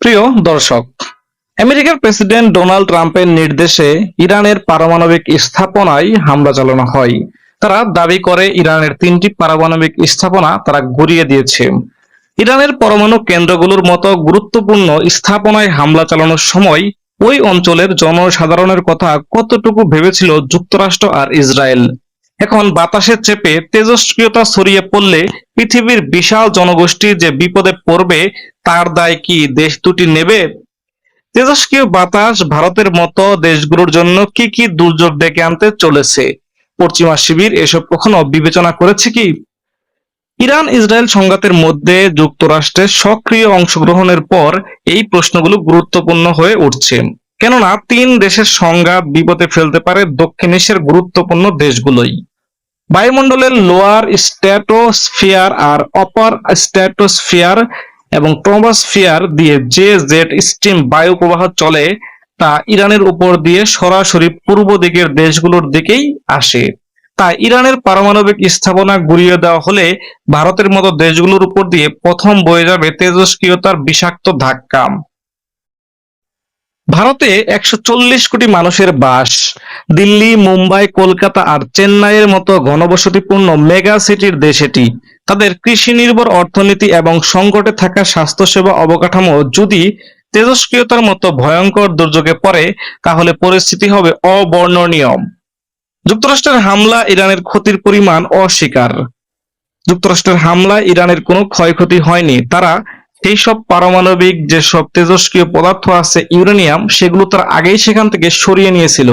প্রিয় দর্শক, আমেরিকার প্রেসিডেন্ট ডোনাল্ড ট্রাম্পের নির্দেশে ইরানের পারমাণবিক স্থাপনায় হামলা চালানো হয়। তারা দাবি করে ইরানের তিনটি পারমাণবিক স্থাপনা তারা গুড়িয়ে দিয়েছে। ইরানের পরমাণু কেন্দ্রগুলোর মতো গুরুত্বপূর্ণ স্থাপনায় হামলা চালানোর সময় ওই অঞ্চলের জনসাধারণের কথা কতটুকু ভেবেছিল যুক্তরাষ্ট্র আর ইসরায়েল? এখন বাতাসের চেপে তেজস্ক্রিয়তা ছড়িয়ে পড়লে পৃথিবীর বিশাল জনগোষ্ঠী যে বিপদে পড়বে, তার দায় কি দেশ দুটি নেবে? তেজস্ক্রিয় বাতাস ভারতের মতো দেশগুলোর জন্য কি কি দুর্যোগ ডেকে আনতে চলেছে? পশ্চিমা শিবির এসব কখনো বিবেচনা করেছে কি? ইরান ইসরায়েল সংঘাতের মধ্যে যুক্তরাষ্ট্রের সক্রিয় অংশগ্রহণের পর এই প্রশ্নগুলো গুরুত্বপূর্ণ হয়ে উঠছে। কেননা তিন দেশের সংঘাত বিপদে ফেলতে পারে দক্ষিণ এশিয়ার গুরুত্বপূর্ণ দেশগুলোই। বায়ুমণ্ডলের লোয়ার স্ট্র্যাটোস্ফিয়ার আর অপার স্ট্র্যাটোস্ফিয়ার এবং ট্রোমোস্ফিয়ার দিয়ে যে জেট স্ট্রিম বায়ু প্রবাহ চলে, তা ইরানের উপর দিয়ে সরাসরি পূর্ব দিকের দেশগুলোর দিকেই আসে। তাই ইরানের পারমাণবিক স্থাপনা গুড়িয়ে দেওয়া হলে ভারতের মতো দেশগুলোর উপর দিয়ে প্রথম বয়ে যাবে তেজস্ক্রিয়তার বিষাক্ত ধাক্কা। ভারতে একশো চল্লিশ কোটি মানুষের বাস, দিল্লি, মুম্বাই, কলকাতা আর চেন্নাইয়ের মতো ঘনবসতিপূর্ণ মেগা সিটির দেশ এটি। তাদের কৃষি নির্ভর অর্থনীতি এবং সংকটে থাকা স্বাস্থ্যসেবা অবকাঠামো যদি তেজস্ক্রিয়তার মতো ভয়ঙ্কর দুর্যোগে পড়ে, তাহলে পরিস্থিতি হবে অবর্ণনীয়। যুক্তরাষ্ট্রের হামলা ইরানের ক্ষতির পরিমাণ অস্বীকার। যুক্তরাষ্ট্রের হামলা ইরানের কোনো ক্ষয়ক্ষতি হয়নি। তারা সেই সব পারমাণবিক যেসব তেজস্ক্রিয় পদার্থ আছে, ইউরেনিয়াম, সেগুলো তার আগেই সেখান থেকে সরিয়ে নিয়েছিল,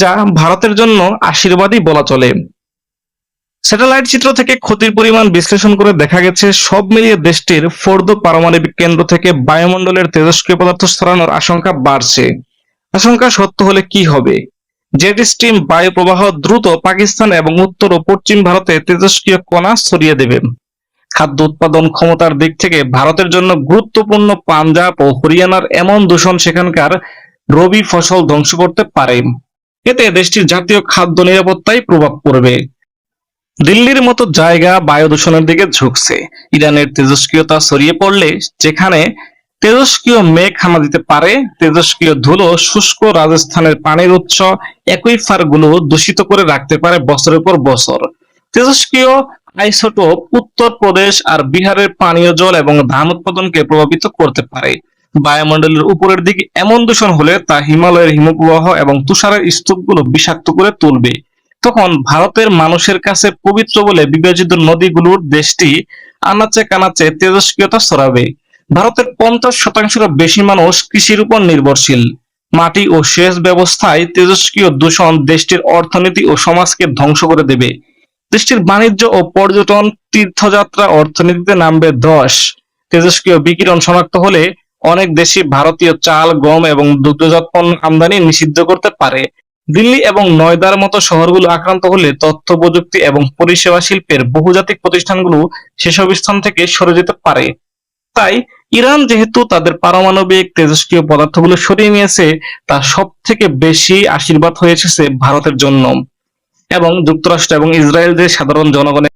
যা ভারতের জন্য আশীর্বাদই বলা চলে। স্যাটেলাইট চিত্র থেকে ক্ষতির পরিমাণ বিশ্লেষণ করে দেখা গেছে, সব মিলিয়ে দেশটির ফোর্দ পারমাণবিক কেন্দ্র থেকে বায়ুমণ্ডলের তেজস্ক্রিয় পদার্থ ছড়ানোর আশঙ্কা বাড়ছে। আশঙ্কা সত্য হলে কি হবে? জেট স্ট্রিম বায়ু প্রবাহ দ্রুত পাকিস্তান এবং উত্তর ও পশ্চিম ভারতে তেজস্ক্রিয় কণা ছড়িয়ে দেবে। খাদ্য উৎপাদন ক্ষমতার দিক থেকে ভারতের জন্য গুরুত্বপূর্ণ পাঞ্জাব ও হরিয়ানার এমন দূষণ সেখানকার রবি ফসল ধ্বংস করতে পারে। এতে দেশটির জাতীয় খাদ্য নিরাপত্তায় প্রভাব পড়বে। দিল্লির মতো জায়গা বায়ু দূষণের দিকে ঝুঁকছে। ইরানের তেজস্ক্রিয়তা ছড়িয়ে পড়লে যেখানে তেজস্ক্রিয় মেঘ হানা দিতে পারে, তেজস্ক্রিয় ধুলো শুষ্ক রাজস্থানের পানির উৎস একইফারগুলো দূষিত করে রাখতে পারে বছরের পর বছর। তেজস্ক্রিয় আইসোটোপ উত্তরপ্রদেশ আর বিহারের পানীয় জল এবং ধান উৎপাদনকে প্রভাবিত করতে পারে। বায়ুমণ্ডলের উপরের দিকে এমন দূষণ হলে তা হিমালয়ের হিমপ্রবাহ এবং তুষারের স্তূপগুলো বিষাক্ত করে তুলবে। তখন ভারতের মানুষের কাছে পবিত্র বলে বিবেচিত নদীগুলোর দেশটি আনাচে কানাচে তেজস্ক্রিয়তা ছড়াবে। ভারতের পঞ্চাশ শতাংশেরও বেশি মানুষ কৃষির উপর নির্ভরশীল। মাটি ও সেচ ব্যবস্থায় তেজস্ক্রিয় দূষণ দেশটির অর্থনীতি ও সমাজকে ধ্বংস করে দেবে। দেশটির বাণিজ্য ও পর্যটন তীর্থযাত্রা অর্থনীতিতে নামবে ধস। তেজস্ক্রিয় বিকিরণ শনাক্ত হলে অনেক দেশই ভারতীয় চাল, গম এবং দুগ্ধজাত পণ্য আমদানি নিষিদ্ধ করতে পারে। দিল্লি এবং নয়দার মতো শহরগুলো আক্রান্ত হলে তথ্য, প্রযুক্তি এবং পরিষেবা শিল্পের বহুজাতিক প্রতিষ্ঠানগুলো সেসব স্থান থেকে সরে যেতে পারে। তাই ইরান যেহেতু তাদের পারমাণবিক তেজস্ক্রিয় পদার্থগুলো সরিয়ে নিয়েছে, তা সব থেকে বেশি আশীর্বাদ হয়ে এসেছে ভারতের জন্য। এবং যুক্তরাষ্ট্র এবং ইসরায়েল যে সাধারণ জনগণের